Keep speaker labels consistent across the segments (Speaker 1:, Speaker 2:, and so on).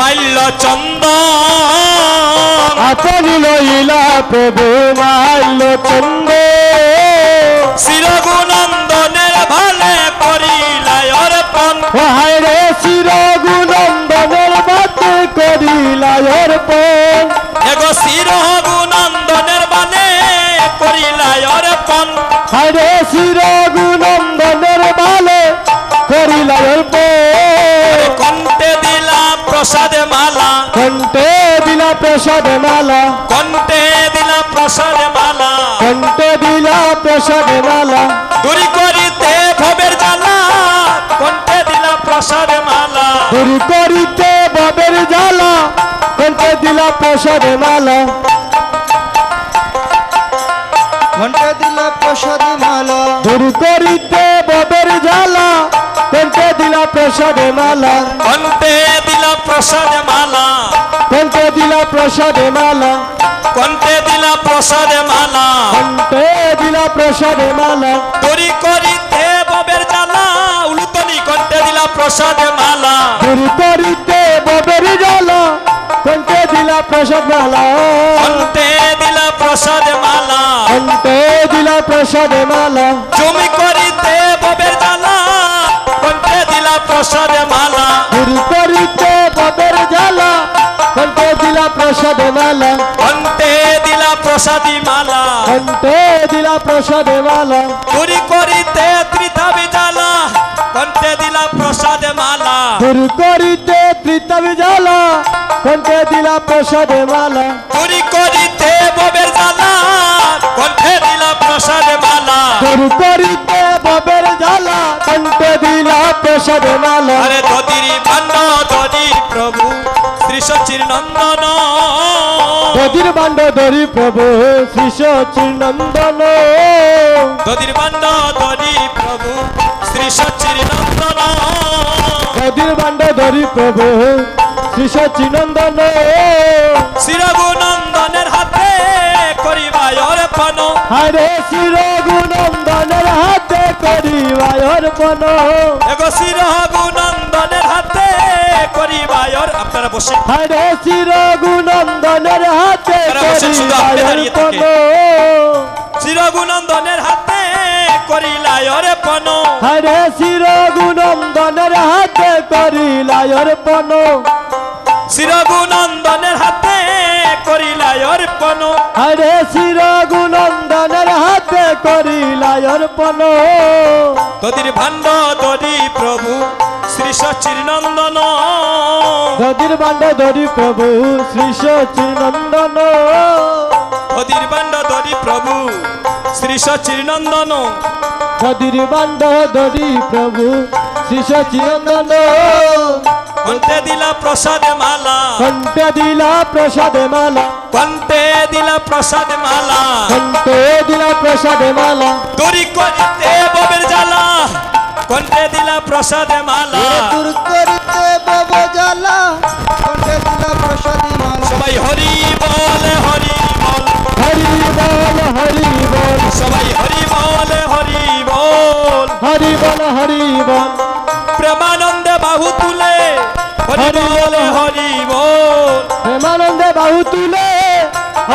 Speaker 1: মাল্য চন্দ আপনি লইলা প্রভু মাল্য চন্দ শিরগুনন্দনের ভালে করিলায়র পন্থ হায় রে শিরগুনন্দনের ভাতে করিলায়র পন্থ এগো শিরগুনন্দনের ভালে করিলায়র পন্থ হায় রে শিরগুনন্দনের ভালে করিলায়র পন্থ কণ্ঠে দিলা প্রসাদ মালা কণ্ঠে দিলা প্রসাদ মালা কণ্ঠে দিলা প্রসাদ মালা দূরি করিতে ভবের জালা কণ্ঠে দিলা প্রসাদ মালা দূরি করিতে ভবের জালা কণ্ঠে দিলা প্রসাদ মালা
Speaker 2: ঘন্টা দিলা প্রসাদ মালা
Speaker 1: দূর করিতে ভবের জালা ঘন্টা দিলা প্রসাদ মালা প্রসাদে মালা কণ্ঠে দিলা প্রসাদে মালা কণ্ঠে দিলা প্রসাদে মালা তরি করিতে ববের জালা উলুতনি কণ্ঠে দিলা প্রসাদে মালা তরি করিতে ববের জালা কণ্ঠে দিলা প্রসাদ মালা কণ্ঠে দিলা প্রসাদ মালা কণ্ঠে দিলা প্রসাদে মালা জমি করিতে ববের জালা কণ্ঠে দিলা প্রসাদে মালা তরি করিতে প্রসাদ মালা অন্তে দিলা প্রসাদী মালা অন্তে দিলা প্রসাদ মালা দূরি করিতে ত্রিতাবি জালা অন্তে দিলা প্রসাদ মালা দূর করিতে ত্রিতাবি জালা অন্তে দিলা প্রসাদ মালা দূরি করিতে ববের জালা অন্তে দিলা প্রসাদ মালা দূর করিতে ববের জালা অন্তে দিলা প্রসাদ মালা আরে সচির নন্দন দদির প্রভু শ্রী নন্দন দদির প্রভু শ্রী প্রভু শ্রী নন্দন নন্দনের হাতে করিবায়র পান হরে শ্রীরঘু নন্দনের হাতে করিবায়র বন এগো শির গুনন্দনের হাতে করিবায়র আপনারা বসে আরে শির গুনন্দনের হাতে করিবায়র বন শির গুনন্দনের হাতে করিলায়র পন আরে শির গুনন্দনের হাতে করিলায়র পন শির গুনন্দনের মোর বল দদির ভাণ্ড দরি প্রভু শ্রী সচির নন্দন তদির ভাণ্ড দরি প্রভু শ্রী সচির নন্দন তদির ভাণ্ড দরি প্রভু শ্রী সচির নন্দন তদির ভাণ্ড দরি প্রভু শ্রী সচির নন্দন কন্টে দিলা প্রসাদ মালা কন্টে দিলা প্রসাদ মালা কন্টে দিলা প্রসাদ মালা কন্টে দিলা প্রসাদ মালা করিতে ববের জালা কন্ঠে দিলা প্রসাদে মালা দূর করিতে বব জালা কন্ঠে দিলা প্রসাদে মালা সবাই হরি বল হরি বল হরি বল হরি বল সবাই হরি বল হরি বল হরি বল হরি বল প্রেমানন্দে বাহু তুলে হরি বল হরি বল প্রেমানন্দ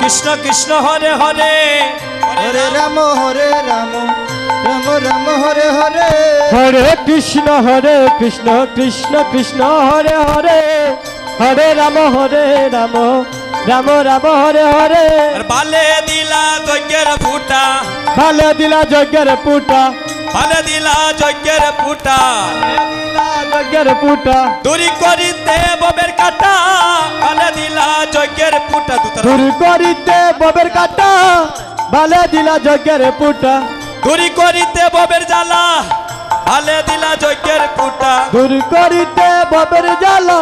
Speaker 1: কৃষ্ণ কৃষ্ণ হরে হরে হরে রাম হরে রাম রাম রাম হরে হরে হরে কৃষ্ণ হরে কৃষ্ণ কৃষ্ণ কৃষ্ণ হরে হরে হরে রাম হরে রাম রাম রাম হরে হরে বালে দিলা যজ্ঞের ফুটা বালে দিলা যজ্ঞের ফুটা বালে দিলা যজ্ঞের ফুটা দিলা যজ্ঞের পুটা দূরি করিতে ববের কাটা ভালে দিলা যজ্ঞের পুটা দূরি করিতে ববের কাটা ভালে দিলা যজ্ঞের পুটা দূরি করিতে ববের জ্বালা ভালে দিলা যজ্ঞের পুটা দূরি করিতে ববের জ্বালা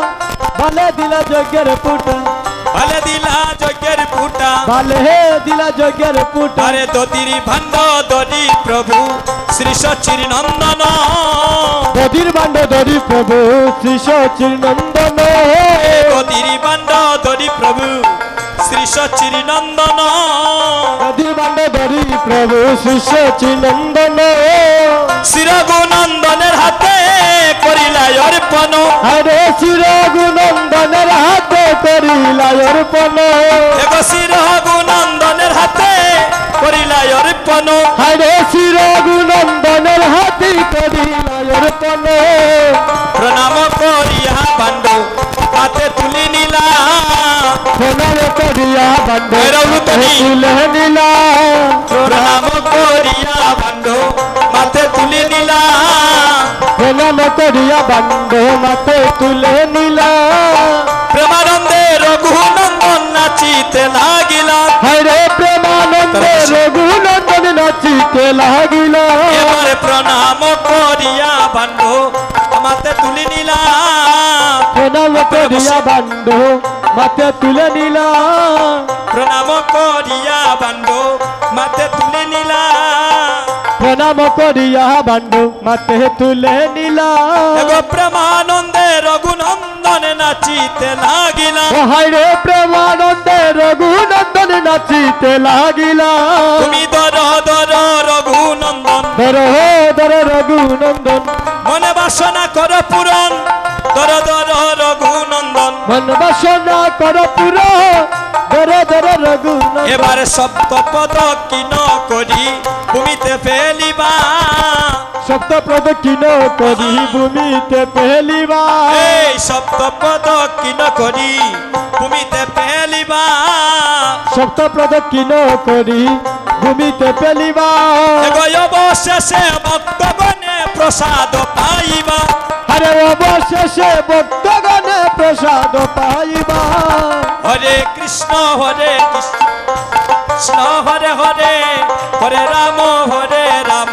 Speaker 1: ভালে দিলা যজ্ঞের পুটা ভালে দিলা যজ্ঞের পুটা ভালে হে দিলা যজ্ঞের পুটা আরে দদির ভান্ড দদি প্রভু শ্রী সচির নন্দন দদির ভান্ড দদি প্রভু শ্রী সচির নন্দন দদির ভান্ড দদি প্রভু শ্রী সচির নন্দন দদির ভান্ড দদি প্রভু শ্রী সচির নন্দন শিরগো নন্দনের হাতে অর্পণ হরে শির গুনন্দনের হাতে করিলা অর্পণ এগো শির গুনন্দনের হাতে করিলা অর্পণ হরে শির গুনন্দনের হাতে করিলা অর্পণ তুলে নিলাম করিয়া বান্ড মাতে তুলে নিলাম প্রণাম করিয়া বান্ড মাতে তুলে নিলাম প্রণাম করিয়া বান্ড মাতে তুলে নিলাম প্রেমানন্দে রঘুনন্দন নাচিতে লাগিলাম হায় প্রেমানন্দে রঘুনন্দন নাচিতে লাগিলাম তুমি দর দর রঘুনন্দন দর দর রঘুনন্দন বাসনা কর পুরন দর দর রঘুনন্দন মন বাসনা কর পূরণ দর দর রঘুনন্দন এবার সপ্ত পদ কিন করি ভূমিতে ফেলিবা সপ্ত পদ কিন করি ভূমিতে ফেলিবা এই সপ্ত পদ কিন করি ভূমিতে ফেলিবা শক্ত প্রদক্ষিণ কিন করি ভূমিতে পেলিবা অবশেষে ভক্তগণে প্রসাদ পাইবা হরে অবশেষে ভক্তগণে প্রসাদ পাইবা হরে কৃষ্ণ হরে কৃষ্ণ কৃষ্ণ হরে হরে হরে রাম হরে রাম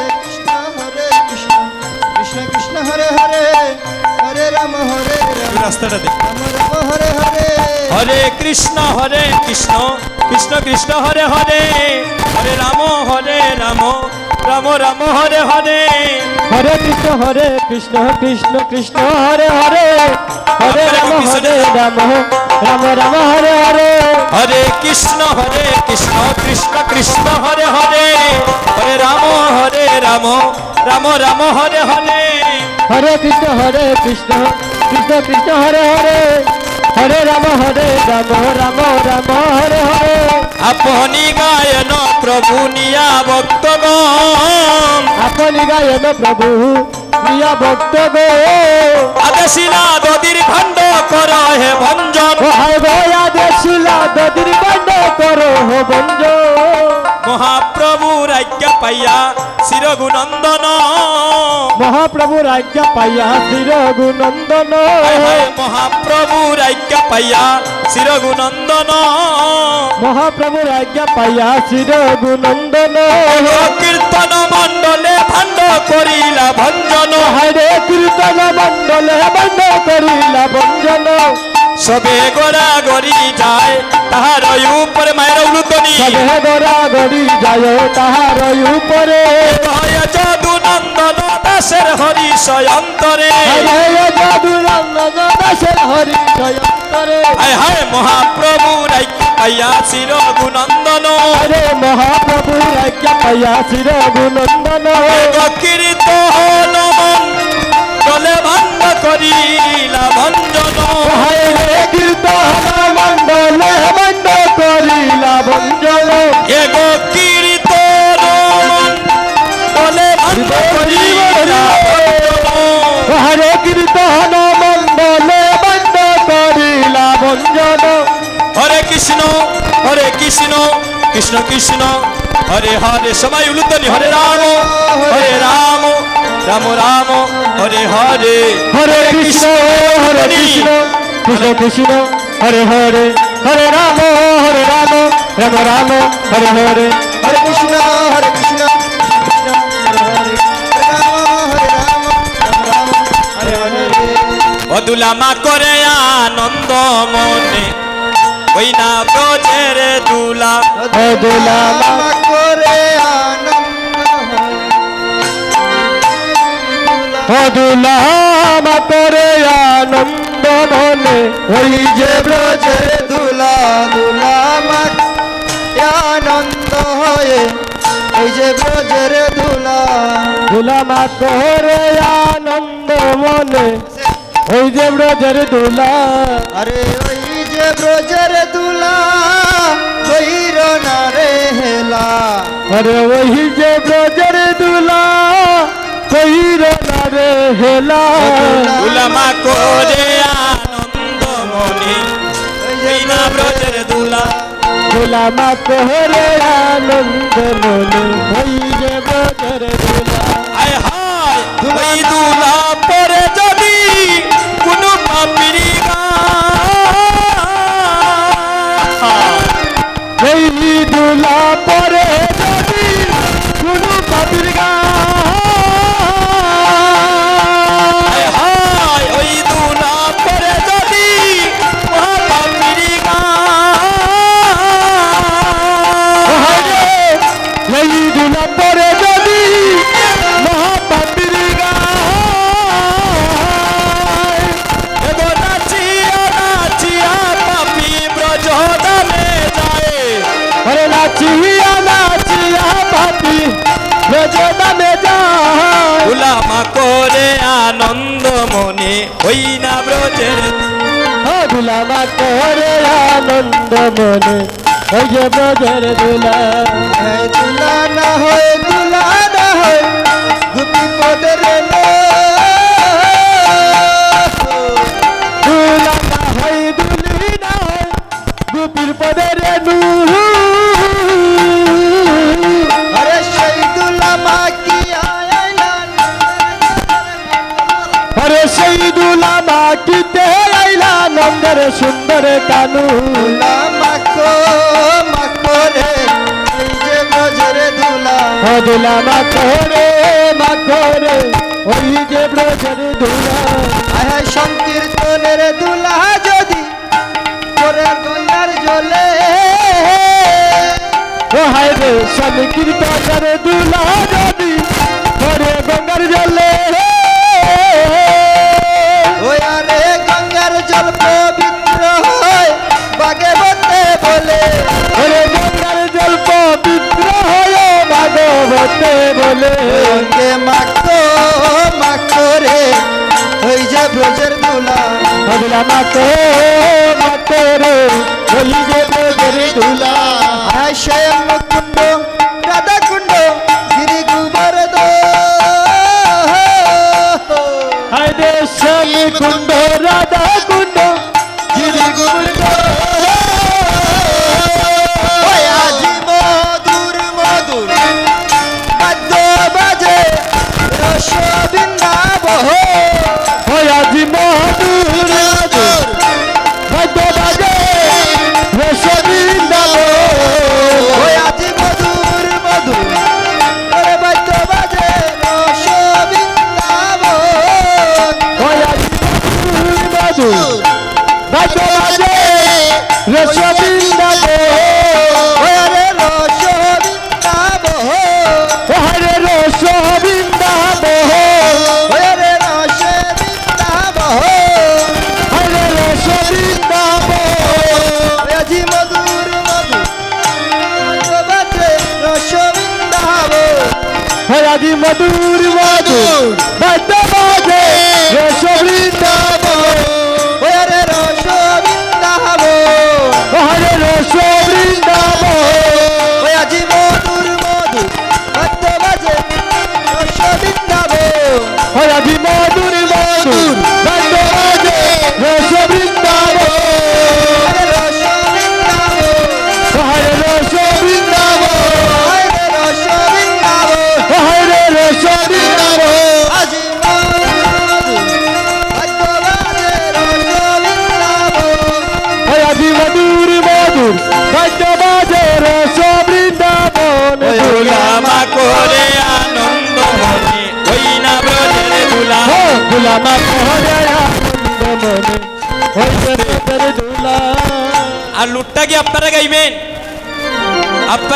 Speaker 1: রাস্তাটা দেখ হরে কৃষ্ণ হরে কৃষ্ণ কৃষ্ণ কৃষ্ণ হরে হরে হরে রাম হরে রাম রাম রাম হরে হরে হরে কৃষ্ণ হরে কৃষ্ণ কৃষ্ণ কৃষ্ণ হরে হরে হরে রাম হরে রাম রাম রাম হরে হরে হরে কৃষ্ণ হরে কৃষ্ণ কৃষ্ণ কৃষ্ণ হরে হরে হরে রাম হরে রাম রাম রাম হরে হরে হরে কৃষ্ণ হরে কৃষ্ণ কৃষ্ণ কৃষ্ণ হরে হরে হরে রাম হরে রাম রাম রাম হরে হরে আপনি গায়ন প্রভু নিয়া ভক্ত আপনি গায়ন প্রভু নিয়া ভক্ত আদেশিলা দদির খণ্ড কর হে ভঞ্জন আদেশিলা দদির খণ্ড কর হে ভঞ্জন মহাপ্রভু রাজ্ঞা পাইয়া শিরগুনন্দন মহাপ্রভু রাজ্ঞা পাইয়া শিরগুনন্দন মহাপ্রভু রাজ্ঞা পাইয়া শিরগুনন্দন মহাপ্রভু রাজ্ঞা পাইয়া শিরগুনন্দন কীর্তন মন্ডলে ভাণ্ড করিলা ভঞ্জন হরে কীর্তন মন্ডলে ভাণ্ড করিলা ভঞ্জন সবে গোরা গরি যায় তাহার উপরে মায়ের উলুতনি সবে গোরা গরি যায় তাহার উপরে ভয় যদু নন্দন দাসের হরি সয়ন্তরে হায় হায় মহাপ্রভু রাইয়া শির গুনন্দন রে মহাপ্রভু রাইয়া শির গুনন্দন কীর্ত হল মন চলে ভঙ্গ করিলা ভঞ্জন হায় রে কীর্ত হল কৃষ্ণ কৃষ্ণ কৃষ্ণ হরে হরে সবাই উলুতনি হরে রাম হরে রাম রাম রাম হরে হরে হরে কৃষ্ণ হরে কৃষ্ণ কৃষ্ণ কৃষ্ণ হরে হরে হরে রাম হরে রাম রাম রাম হরে হরে হরে কৃষ্ণ হরে কৃষ্ণ অদুলামা করে আনন্দ মনে ওই না ব্রজের দুলা দুলা করে দুলা করে আনন্দ মনে ওই যে ব্রজের দুলা দুলা আনন্দ হয়ে ওই যে ব্রজের দুলা দুলা মা করে আনন্দ মনে ওই যে ব্রজের দুলা আরে ওই যে ব্রজের अरे वही जे ब्रजर दुला कोई रोना रे हेला उलमा को दे आनंद मोनी मनी ना ब्रजर दुला उलमा को हो रे आनंद मोनी वही जे ब्रजर दुला आय हाय वही दुला पर जदी कुनु पापरी गा वही दुला पर আনন্দ মনে হই না ব্রজের দুলামা করে আনন্দ মনে হই যে ব্রজের দুলা দুলা না হয় দুলা না হয় গুপি পদের দুলা না হয় দুলি না হয় গুপির পদের ডাকিতে আইলা নন্দের সুন্দর কানু দুলা মাখো রে ওই যে ব্রজরে ধুলা আয় সংকীর্তনের দুলা যদি করে গঙ্গার জলে হায় রে সংকীর্তনের যদি জল্প বিদ্রোহ ভাগবতে বলে কে মাখো মাখো রে হই যা ব্রজের দুলা বদলা মাখো মাখো রে হই যে ব্রজের দুলা আশয়ম কুণ্ড রাধা কুণ্ড গিরি কুমার দো হরে শ্যাম কুণ্ড রাধা গানটা কি আপনারা গাইবেন আপনারা